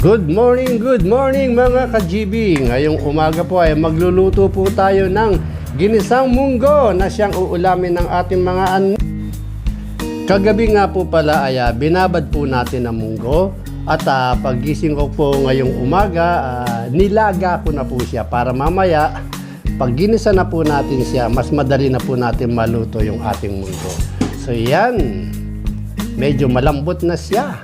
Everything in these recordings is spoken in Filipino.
Good morning, good morning mga ka-GB. Ngayong umaga po ay magluluto po tayo ng ginisang munggo na siyang uulamin ng ating mga an... Kagabi nga po pala ay ah, binabad po natin ang munggo at ah, paggising ko po ngayong umaga, ah, nilaga ko na po siya para mamaya pag ginisa na po natin siya, mas madali na po natin maluto yung ating munggo. So yan, medyo malambot na siya.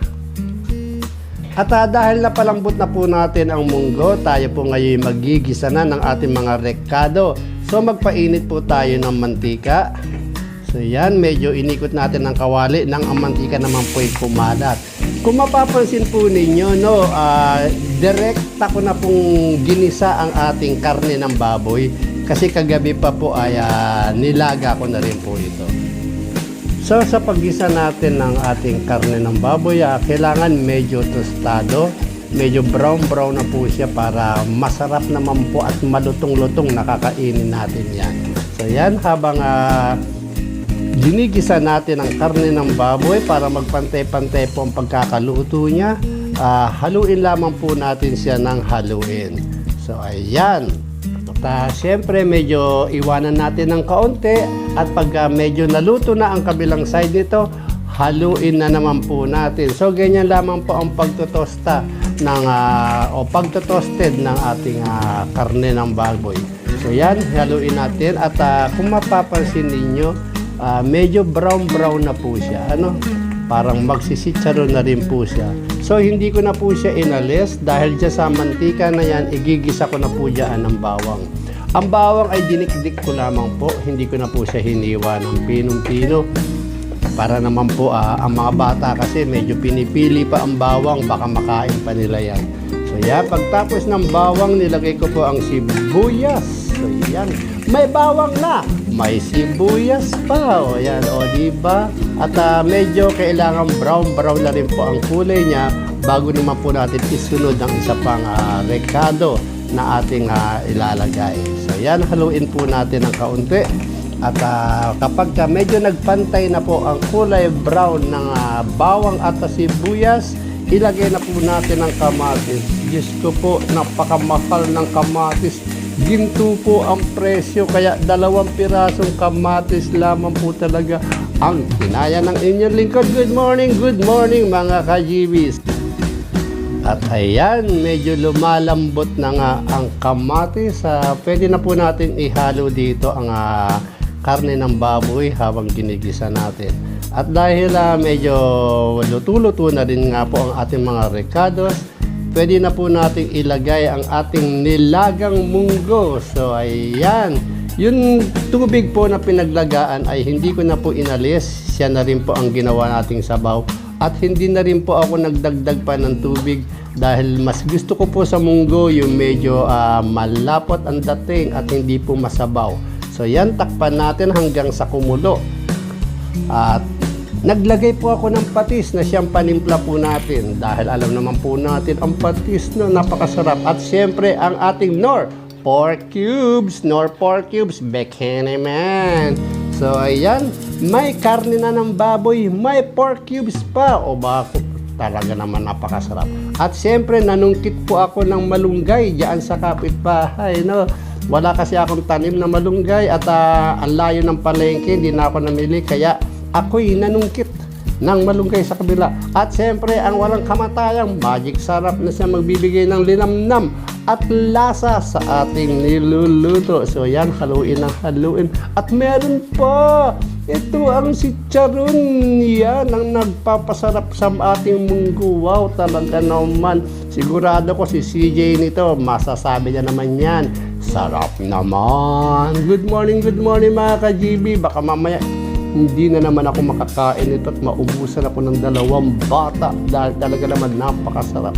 At ah, dahil napalambot na po natin ang munggo, tayo po ngayon magigisa na ng ating mga rekado. So magpainit po tayo ng mantika. So yan, medyo inikot natin ng kawali nang ang mantika naman po ay kumalat. Kung mapapansin po ninyo, no, ah, direkta ko na pong ginisa ang ating karne ng baboy kasi kagabi pa po ay ah, nilaga ko na rin po ito. So sa paggisa natin ng ating karne ng baboy, ah, kailangan medyo tostado, medyo brown-brown na po siya para masarap naman po at malutong-lutong nakakainin natin yan. So yan, habang ah, ginigisa natin ang karne ng baboy para magpantay-pantay po ang pagkakaluto niya, ah, haluin lamang po natin siya ng haluin. So ayan, uh, syempre medyo iwanan natin ng kaunti at pag ah, medyo naluto na ang kabilang side nito, haluin na naman po natin. So ganyan lamang po ang pagtotosta ng ah, o pagtotosted ng ating ah, karne ng baboy. So yan, haluin natin at ah, kung mapapansin ninyo, ah, medyo brown-brown na po siya. Ano? Parang magsisitsaro na rin po siya. So hindi ko na po siya inalis dahil dyan sa mantika na yan, igigisa ko na po dyan ng bawang. Ang bawang ay dinikdik ko lamang po, hindi ko na po siya hiniwa ng pinong-pino. Para naman po ah, ang mga bata kasi medyo pinipili pa ang bawang, baka makain pa nila yan. So yan, pagtapos ng bawang, nilagay ko po ang sibuyas. So yan, may bawang na, may sibuyas pa. O yan, o diba? At ah, medyo kailangan brown-brown na rin po ang kulay niya bago naman po natin isunod ang isa pang ah, rekado na ating ah, ilalagay. So yan, haluin po natin ng kaunti. At ah, kapag ka medyo nagpantay na po ang kulay brown ng ah, bawang at sibuyas, ilagay na po natin ang kamatis. Diyos ko po, napakamahal ng kamatis. Ginto po ang presyo, kaya dalawang pirasong kamatis lamang po talaga ang kinaya ng inyong lingkod. Good morning, good morning mga ka-GBs. At ayan, medyo lumalambot na nga ang kamatis. Ah, pwede na po natin ihalo dito ang ah, karne ng baboy habang ginigisa natin. At dahil ah, medyo luto-luto na rin nga po ang ating mga recados, pwede na po nating ilagay ang ating nilagang munggo. So ayan, yung tubig po na pinaglagaan ay hindi ko na po inalis. Siya na rin po ang ginawa nating sabaw. At hindi na rin po ako nagdagdag pa ng tubig dahil mas gusto ko po sa munggo yung medyo ah, malapot ang dating at hindi po masabaw. So yan, takpan natin hanggang sa kumulo. At naglagay po ako ng patis na siyang panimpla po natin dahil alam naman po natin ang patis no, napakasarap. At siyempre ang ating nor pork cubes, nor pork cubes, bacon man. So ayan, may karne na ng baboy, may pork cubes pa. O bako, talaga naman napakasarap. At siyempre nanungkit po ako ng malunggay diyan sa kapitbahay, no. Wala kasi akong tanim na malunggay at ah, ang layo ng palengke, hindi na ako namili kaya ako'y nanungkit ng malunggay sa kabila. At siyempre, ang walang kamatayang magic sarap na siya magbibigay ng linamnam at lasa sa ating niluluto. So yan, haluin ng haluin. At meron pa, ito ang si Charon. Yan ang nagpapasarap sa ating munggo. Wow, talaga naman. Sigurado ko si CJ nito, masasabi niya naman yan. Sarap naman. Good morning, good morning mga ka-GB. Baka mamaya hindi na naman ako makakain ito at maubusan ako ng dalawang bata dahil talaga naman napakasarap.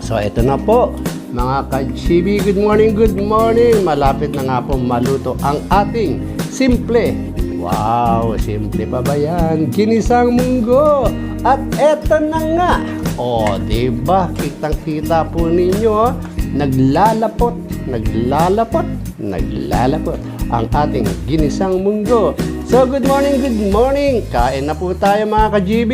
So ito na po mga ka-chibi, good morning, good morning. Malapit na nga po maluto ang ating simple. Wow, simple pa ba yan? Ginisang munggo. At eto na nga. O, di ba? Kitang-kita po ninyo, oh. naglalapot, naglalapot, naglalapot ang ating ginisang munggo. So, good morning, good morning. Kain na po tayo mga ka-GB.